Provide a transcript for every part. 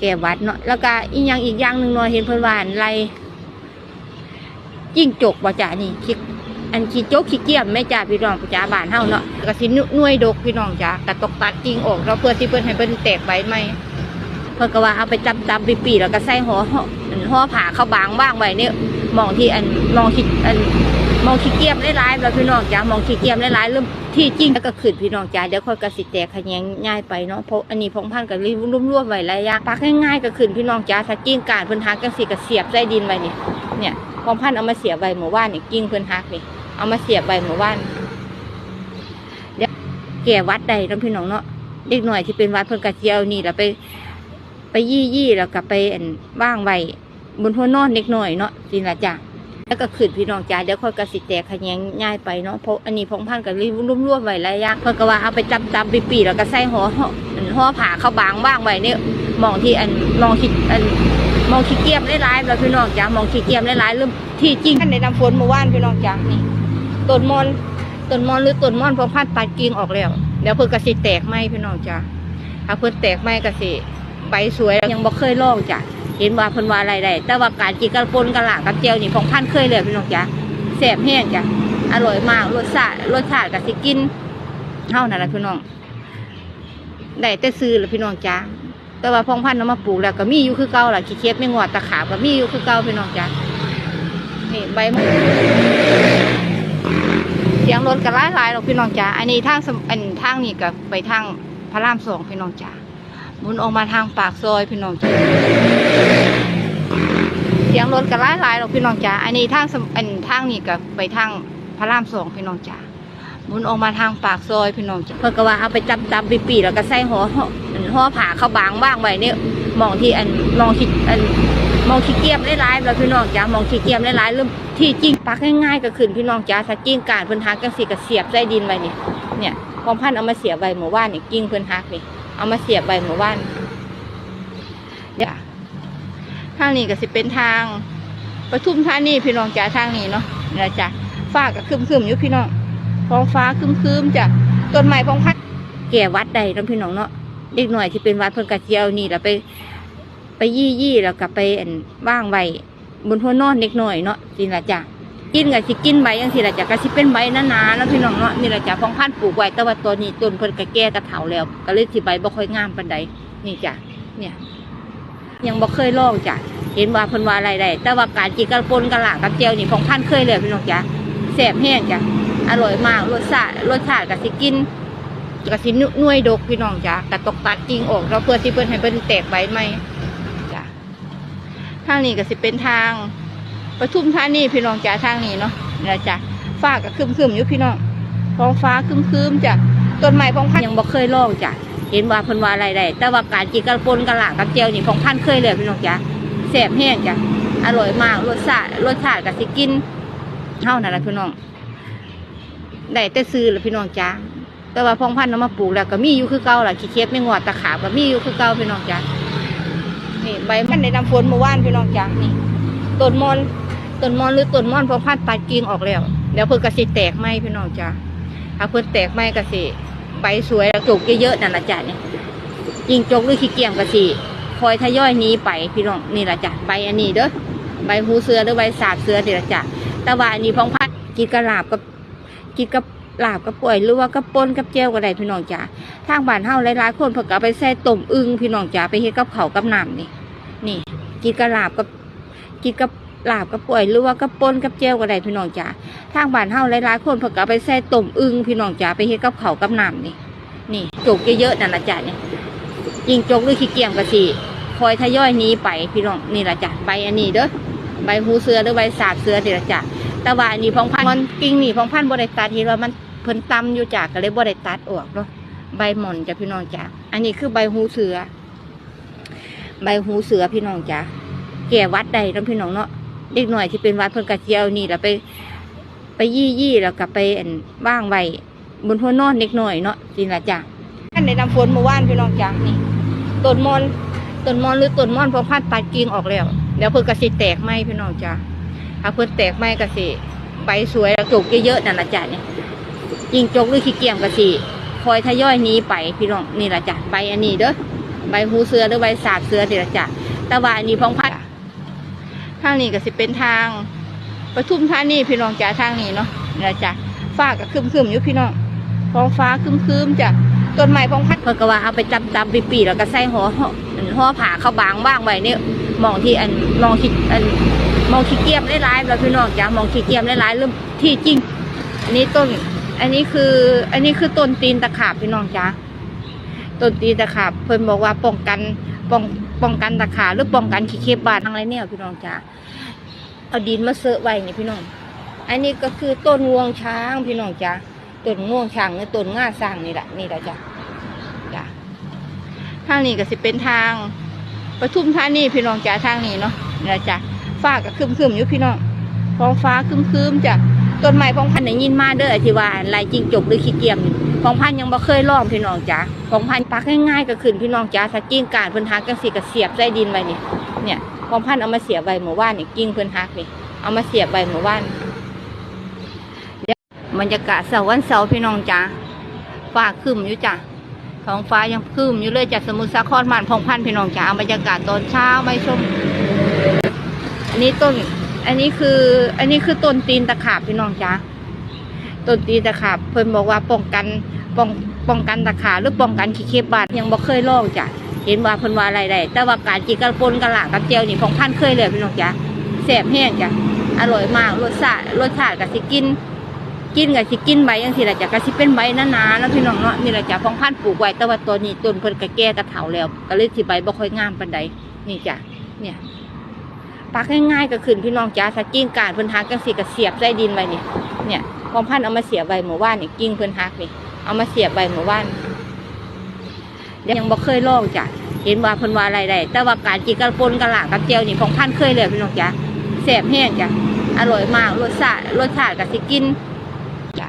แก้หวัดเนาะแล้วก็อีกอย่างอีกอย่างหนึ่งเนาะเห็นเพิ่นว่านไรจิ้งจกบ่จ้านี่คิดอันขี้จกขี้เกียมแม่จ้าพี่น้องจ้าบ้านเฮาเนาะแล้วก็สิหน่วยดกพี่น้องจ้ากระตกตัดจริงออกเราเพื่อที่เพิ่นให้เพิ่นแตกใบใหม่เพิ่นก็ว่าเอาไปจับจับปีแล้วก็ใส่ห่อห่ออันห่าเข้าบางบ้างไว้เนี่ยมองที่อันมองที่อัน มองขี้เกียมหลายๆแล้วพี่น้องจ้ามองขี้เกียมหลายๆเริ่มที่จริงแล้วก็ขึ้นพี่น้องจ้าเดี๋ยวค่อยกระสิแตกขยงง่ายไปเนาะเพราะอันนี้พงพันธุ์ก็รวมไว้หลายอย่างปักง่ายๆก็ขึ้นพี่น้องจ้าถ้ากิ้งการเพิ่นหักจังสิก็เสียบใส่ดินไว้นี่ยเนี่ยพงพันเอามาเสียบไว้เมื่อวานเนี่ยกิ้งเพิ่นหักนี่เอามาเสียบไว้เมื่อวานเดี๋ยวแก่วัดใดเนาะพี่น้องเนาะเด็กหน่อยที่เป็นวัดเพิ่นก็สิเอานี่แล้วไป ไปยี่ยี่แล้วก็ไปอันว่างไว้บนหัวนอนเล็กหน่อยเนาะสิละจ้ะ แล้วก็ขึ้นพี่น้องจ้าเดี๋ยวค่อยกระสิแตกขยงง่ายไปเนาะเพราะอันนี้พงพันธุ์ก็รวมๆไว้หลายอย่างเพิ่นก็ว่าเอาไปจับจับปีๆแล้วก็ใส่ห่อห่ออันห่าเข้าบางบ้างไว้เนี่ยมองที่อันมองที่อันมองขี้เกียมหลายๆแล้วพี่น้องจ้ามองขี้เกียมหลายเริ่มที่จริงในน้ำฝนเมื่อวานพี่น้องจ้านี่ต้นมอนต้นมอนหรือต้นมอนพงพันตัดกิ่งออกแล้วเดี๋ยวเพิ่นก็สิแตกไหมพี่น้องจ้าถ้าเพิ่นแตกไหมก็สิใบสวยยังบ่เคยลองจ้ะ เห็นว่าเพิ่นว่าอะไรได้แต่ว่าการกินกระปุนกระหล่ากับเจียวนี่ของพันเคยเลยพี่น้องจ้ะแซ่บแห้งจ้ะอร่อยมากรสชาติรสชาติก็สิกินเท่านั่นแหละพี่น้องได้แต่ซื้อแหละพี่น้องจ้ะแต่ว่าพองพันธุ์เอามาปลูกแล้วก็มีอยู่คือเก่าล่ะขี้เค็บไม่งอดตะขาบก็มีอยู่คือเก่าพี่น้องจ้ะนี่ใบเสียงรถก็หลายหลายๆหรอกพี่น้องจ้ะอันนี้ทางอันทางนี้ก็ไปทางพระรามสองพี่น้องจ้ะ มุนออกมาทางปากซอยพี่น้องจ้าเสียงรถก็หลายหลายหรอกพี่น้องจ้าอันนี้ทางอันทางนี้ก็ไปทางพระรามสองพี่น้องจ้าหมุนออกมาทางปากซอยพี่น้องจ้าเพิ่นก็ว่าเอาไปจับจับปีๆแล้วก็ใส่ห่อห่อห่อผ้าเข้าบางบ้างไว้เนี่ยมองที่อันมองที่อันมองขี้เกียมหลายๆแล้วพี่น้องจ้ามองขี้เกียมหลายๆเริ่มที่จริงปักง่ายๆก็ขึ้นพี่น้องจ้าถ้ากิ้งการเพิ่นหักจังสิก็เสียบใส่ดินไว้นี่เนี่ยพอพันธ์เอามาเสียบไว้เมื่อวานนี่กิ้งเพิ่นหักนี่ เอามาเสียบใบหมู่บ้านเดี๋ยวทางนี้ก็สิเป็นทางประทุมธานีพี่น้องจ๋าทางนี้เนาะนี่ละจ้ะฟ้าก็ครึมๆอยู่พี่น้องท้องฟ้าครึมๆจ้ะต้นไม้พองพัดแก่วัดใดเนาะพี่น้องเนาะเด็กหน่อยที่เป็นวัดเพิ่นกระเจียวนี่แล้วไป ไปยี่ยี่แล้วก็ไปว่างไว้บนหัวนอนเด็กหน่อยเนาะสิละจ้ะ กินก็สิกินใบยังสิละจ้ะก็สิเป็นใบหนาๆแล้วพี่น้องเนาะนี่ละจ้ะพองพันต์ปลูกไว้แต่ว่าตัวนี้ต้นเพิ่นก็แก่กระเถาแล้วก็เลยสิใบบ่ค่อยงามปานใดนี่จ้ะเนี่ย ยังบ่เคยลองจ้ะเห็นว่าเพิ่นว่าอะไรได้แต่ว่าการกินกระปนกระหล่างกับเจียวนี่ของพันต์เคยเลยพี่น้องจ้ะแซ่บแห้งจ้ะอร่อยมากรสชาติรสชาติก็สิกินก็สิหน่วยดกพี่น้องจ้ะกระตกตัดจริงออกเราเพื่อที่เพิ่นให้เพิ่นแตกใบใหม่จ้ะทางนี้ก็สิเป็นทาง ปทุมธานีพี่น้องจ้ะทางนี้เนาะนะจ้ะฟ้าก็ครึมๆอยู่พี่น้องท้องฟ้าครึมๆจ้ะต้นไม้ของพันยังบ่เคยลองจ้ะเห็นว่าพิ่นว่าอะไรได้แต่ว่าการกินกระปนกระหล่างกับเจียวนี่ของพันเคยเลยพี่น้องจ้ะแซ่บแห้งจ้ะอร่อยมากรสชาติรสชาติก็สิกินเท่านั่นแหละพี่น้องได้แต่ซื้อแหละพี่น้องจ้ะแต่ว่าพองพันธุ์เอามาปลูกแล้วก็มีอยู่คือเก่าล่ะขี้เค็บไม่งอดตะขาบก็มีอยู่คือเก่าพี่น้องจ้ะนี่ใบมันได้ำฝนเมื่อวานพี่น้องจ้ะนี่ต้นมอน ต้นมอนหรือต้นมอนพองพันตัดกิ่งออกแล้วเดี๋ยวเพิ่นก็สิแตกไหมพี่น้องจ้ะถ้าเพิ่นแตกไหมก็สิใบสวยแล้วจุกเยอะๆนั่นละจ้ะเนี่ยยิงจกหรือขี้เกียมกระสิคอยทยอยนี้ไปพี่น้องนี่ละจ้ะใบอันนี้เด้อใบหูเสือหรือใบสาบเสือนี่ละจ้ะแต่ว่าอันนี้พองพัดกินกระลาบกับกินกับลาบกับป่วยหรือว่ากับปนกับเจลก็ได้พี่น้องจ้ะทางบ้านเฮาหลายๆคนเพิ่นก็เอาไปใส่ต้มอึ่งพี่น้องจ้ะไปเฮ็ดกับข้าวกับน้ำนี่ นี่กินกระลาบกับกินกับ ลาบกับป่วยหรือว่ากับปนกับเจลก็ได้พี่น้องจ้ะทางบ้านเฮาหลายๆคนเพิ่นก็ไปใส่ต้มอึ่งพี่น้องจ้ะไปเฮ็ดกับเขากับน้ำนี่นี่จกเยอะๆนั่นละจ้ะเนี่ยยิงจกหรือขี้เกียมกะสิคอยทยอยหนี้ไปพี่น้องนี่ละจ้ะใบอันนี้เด้อใบหูเสือหรือใบสาบเสือนี่ละจ้ะแต่ว่าอันนี้พองพันมันกิ่งนี่พองพันบริตัดเห็นว่ามันเพิ่นตำอยู่จ้ะก็เลยบริตัดออกเนาะใบหม่อนจ้ะพี่น้องจ้ะอันนี้คือใบหูเสือ ใบหูเสือพี่น้องจ้ะแก่วัดใดเนาะพี่น้องเนาะ เด็กหน่อยที่เป็นวัดเพิ่นกะเจียวนี่แล้วไป ไปยี่ยี่แล้วก็ไปอันว่างไว้บนหัวนอนเล็กหน่อยเนาะสิละจ้ะท่านได้ำฝนเมื่อวานพี่น้องจ้ะนี่ต้นมอนต้นมอนหรือต้นมอนพอพัดตัดกิ่งออกแล้วเดี๋ยวเพิ่นก็สิแตกไหมพี่น้องจ้ะถ้าเพิ่นแตกไหมก็สิใบสวยแล้วจุกเยอะๆนั่นละจ้ะเนี่ยยิงจกหรือขี้เกียมก็สิคอยทยอยหนี้ไปพี่น้องนี่ละจ้ะใบอันนี้เด้อใบหูเสือหรือใบสาบเสือเดี๋ยวจ้ะแต่ว่าอันนี้พองพัดางนี้ก็สิเป็นทางปทุมธานีพี่น้องจ้ะทางนี้เนาะนะจ้ะฟ้าก็ครึมอยู่พี่น้องท้องฟ้าครึมจ้ะต้นไม้พองพัดเพิ่นก็ว่าเอาไปจับจับๆปีแล้วก็ใส่ห่อห่อห่อผ้าเข้าบางบ้างไว้เนี่ยมองที่อันมองที่อันมองขี้เกียจหลายๆแล้วพี่น้องจ้ะมองขี้เกียจหลายเริ่มที่จริง อันนี้ต้น อันนี้คือ อันนี้คือต้นตีนตะขาบพี่น้องจ้ะต้นตีนตะขาบเพิ่นบอกว่าป้องกัน ป้องป้องกันตะขาหรือป้องกันขี้เข็บบาดอะไรเนี่ยพี่น้องจ้ะเอาดินมาเสอะไว้เนี่ยพี่น้อง อันนี้ก็คือต้นงวงช้างพี่น้องจ้ะต้นงวงช้างหรือต้นง่าสร้างนี่แหละนี่แหละจ้ะจ้ะทางนี้ก็สิเป็นทางปทุมธานี่พี่น้องจ้ะทางนี้เนาะนี่แหละจ้ะฟ้าก็ครึมๆอยู่พี่น้องท้องฟ้าครึมๆจ้ะ ต้นไม้พองพันธุ์ได้ยินมาเด้อที่ว่าลายจิงจกหรือขี้เกียมนี่พองพันยังบ่เคยลองพี่น้องจ๋าพองพันปักง่ายๆก็ขึ้นพี่น้องจ๋าถ้ากิ่งการเพิ่นหักจังซี่ก็เสียบใส่ดินไว้นี่เนี่ยพองพันเอามาเสียบไว้เมื่อวานนี่กิ่งเพิ่นหักนี่เอามาเสียบไว้เมื่อวานเดี๋ยวบรรยากาศเสาร์วันเสาร์พี่น้องจ๋าฟ้าครึ้มอยู่จ้ะท้องฟ้ายังครึ้มอยู่เลยจากสมุทรสาครบ้านพองพันพี่น้องจ๋าเอาบรรยากาศตอนเช้าไปชมอันนี้ต้น อันนี้คือ อันนี้คือต้นตีนตะขาบพี่น้องจ้าต้นตีนตะขาบเพิ่นบอกว่าป้องกันป้องป้องกันตะขาบหรือป้องกันขี้เข็บบาดยังบ่เคยลองจ้ะเห็นว่าเพิ่นว่าอะไรได้แต่ว่าการจีกันปนกันหลากับเจียวนี่ของพันเคยเลยพี่น้องจ้าแซ่บแห้งจ้ะอร่อยมากรสชาติรสชาติก็สิกิน กินก็สิกินใบจังซี่ล่ะจ้ะก็สิเป็นใบหนาๆแล้วพี่น้องเนาะนี่ละจ้ะของพันปลูกไว้แต่ว่าตัวนี้ต้นเพิ่นก็แก่กระเถาแล้ว ก็เลยสิใบบ่ค่อยงามปานใดนี่จ้ะเนี่ย ปักง่ายๆก็ขึ้นพี่น้องจ้าถ้ากิ้งการเพิ่นหักจังสิก็เสียบใส่ดินไว้นี่เนี่ยพอพันเอามาเสียบไว้เมื่อวานนี่กิ้งเพิ่นหักนี่เอามาเสียบไว้เมื่อวานยังบ่เคยลองจ้ะเห็นว่าเพิ่นว่าอะไรได้แต่ว่าการจีกันปนกันหลากับเจียวนี่ของพันเคยเลยพี่น้องจ้าแซ่บแห้งจ้ะอร่อยมากรสชาติรสชาติก็สิกินจ้ะ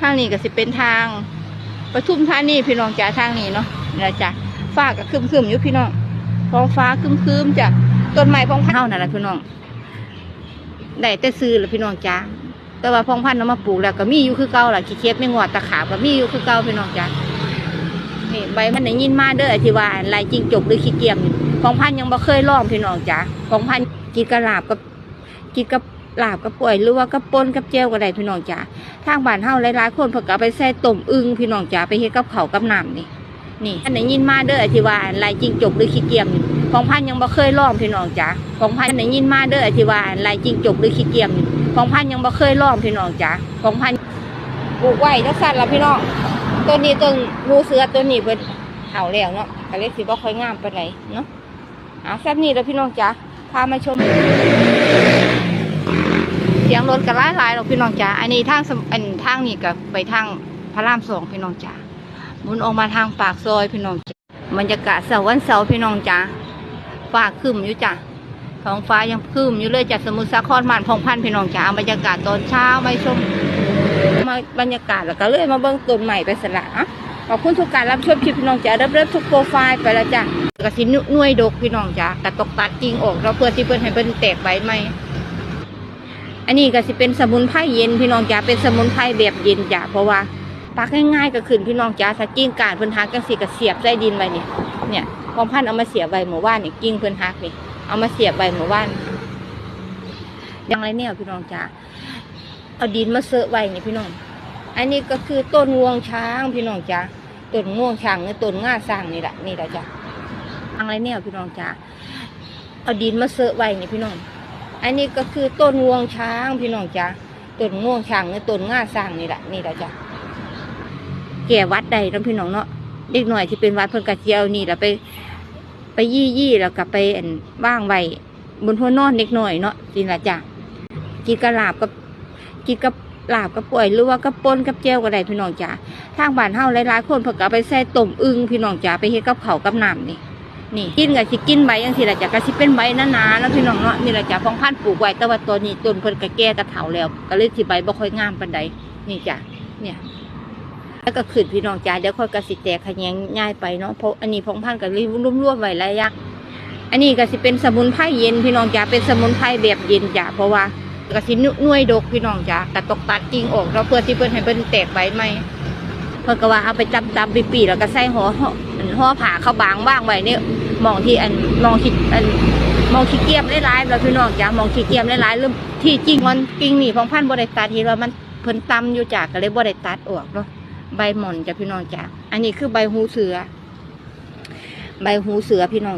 ทางนี้ก็สิเป็นทางปทุมธานีพี่น้องจ้าทางนี้เนาะนี่แหละจ้ะฟ้าก็คึมๆอยู่พี่น้องท้องฟ้าคึมๆจ้ะ ต้นไม้พองพันธุ์เท่านั่นแหละพี่น้องได้แต่ซื้อแหละพี่น้องจ้าแต่ว่าพองพันธุ์เอามาปลูกแล้วก็มีอยู่คือเก่าแหละขี้เค็บไม่งอดตะขาบก็มีอยู่คือเก่าพี่น้องจ้านี่ใบมันได้ยินมาเด้อที่ว่าลายจริงจกหรือขี้เกียมนี่พองพันธุ์ยังบ่เคยลองพี่น้องจ้าพองพันธุ์กินกระลาบกับกินกับลาบกับป่วยหรือว่ากับปนกับเจลก็ได้พี่น้องจ้าทางบ้านเฮาหลายๆคนเพิ่นก็เอไปใส่ต้มอึ่งพี่น้องจ้าไปเฮ็ดกับเขากับน้ำนี่นี่อันได้ยินมาเด้อที่ว่าลายจริงจกหรือขี้เกียมนี่ ของพันยังบ่เคยลองพี่น้องจ้ะของพันได้ยินมาเด้อที่ว่าลายจริงจกหรือขี้เกียมนี่ของพันยังบ่เคยลองพี่น้องจ้ะของพันปลูกไว้จักสั่นละพี่น้องตัวนี้ต้นงูเสือตัวนี้เพิ่นเห่าแล้วเนาะก็เลยสิบ่ค่อยงามปานใดเนาะอะแซ่บนี่แล้วพี่น้องจ้ะพามาชม เสียงรถก็หลายหลายหรอกพี่น้องจ้ะอันนี้ทางอันทางนี้ก็ไปทางพระรามสองพี่น้องจ้ะหมุนออกมาทางปากซอยพี่น้องจ้ะบรรยากาศเสาร์วันเสาร์พี่น้องจ้ะ ฟ้าครึมอยู่จ้ะท้องฟ้ายังครึมอยู่เลยจากสมุทรสาครบ้านพองพันธ์พี่น้องจ้าบรรยากาศตอนเช้าไปชมมาบรรยากาศแล้วก็เลยมาเบิ่งต้นใหม่ไปสละอะขอบคุณทุกการรับชมคลิปพี่น้องจ้ะเริ่มเริ่มทุกโปรไฟล์ไปแล้วจ้ะกระสินหน่ยดกพี่น้องจ้ะกระตกตัดจริงออกเราเพื่อที่เพิ่นให้เพิ่อนแตกใบใหมอันนี้ก็สิเป็นสมุนไพรเย็นพี่น้องจ้ะเป็นสมุนไพรแบบเย็นจ้ะเพราะว่าปักง่ายๆก็ขึ้นพี่น้องจ้ะถ้ากิ้งการเพิ่นหักจังสิก็เสียบใส่ดินไว้นี่เนี่ย พอพันธุ์เอามาเสียใบไว้เมื่อวานนี่กิ้งเพิ่นหักนี่เอามาเสียบไว้เมื่อวานยังไรเนี่ยพี่น้องจ้าเอาดินมาเสอะไว้นี่พี่น้อง อันนี้ก็คือต้นงวงช้างพี่น้องจ้าต้นงวงช้างหรือต้นง่าสร้างนี่แหละนี่แหละจ้ายังไรเนี่ยพี่น้องจ้าเอาดินมาเสอะไว้นี่พี่น้อง อันนี้ก็คือต้นงวงช้างพี่น้องจ้าต้นงวงช้างหรือต้นง่าสร้างนี่แหละนี่แหละจ้าแก่วัดใดน้องพี่น้องเนาะเด็กหน่อยที่เป็นวัดเพิ่นกระเจียวนี่แหละไป ไปยี่ยี่แล้วก็ไปว่างไว้บนหัวนอนเล็กหน่อยเนาะจินละจ้ะกินกระลาบกับกินกับลาบกับป่วยหรือว่ากับปนกับเจลก็ได้พี่น้องจ้ะทางบ้านเฮาหลายๆคนเพิ่นก็เอาไปใส่ต้มอึ่งพี่น้องจ้ะไปเฮ็ดกับข้ากับน้ำนี่นี่กินก็สิกินใบจังซี่ล่ะจ้ะก็สิเป็นใบหนาๆแล้วพี่น้องเนาะนี่ละจ้ะของพันปลูกไว้แต่ว่าตัวนี้ต้นเพิ่นก็แก่กระเถาแล้ว ก็เลยสิใบบ่ค่อยงามปานใดนี่จ้ะเนี่ย แล้วก็ขึ้นพี่น้องจ๋าเดี๋ยวค่อยกระสิแตกขยงง่ายไปเนาะเพราะอันนี้พองพันกับรีรุ่มร่วมไว้ระยะอันนี้ก็สิเป็นสมุนไพรเย็นพี่น้องจ๋าเป็นสมุนไพรแบบเย็นจ๋าเพราะว่ากระสินุ่ยดกพี่น้องจ๋ากระตกตัดจริงออกเราเพื่อที่เพื่อให้เพื่อนแตกไว้ไหมเพื่อก็ว่าเอาไปจำจำปีปีแล้วก็ใส่ห่อห่อผ่าเข้าบางบ้างไว้เนี่ยมองที่อันมองที่อันมองขี้เกียมไร้ไร้ายเราพี่น้องจ้ามองขี้เกียมได้ร้เริ่มที่จริงมันกิ่งนี่ของพันบริตัดทีเรามันเพิ่นตำอยู่จากก็เลยบริตัดออกเนาะ ใบหม่อนจ้ะพี่น้องจ้ะอันนี้คือใบหูเสือ ใบหูเสือพี่น้อง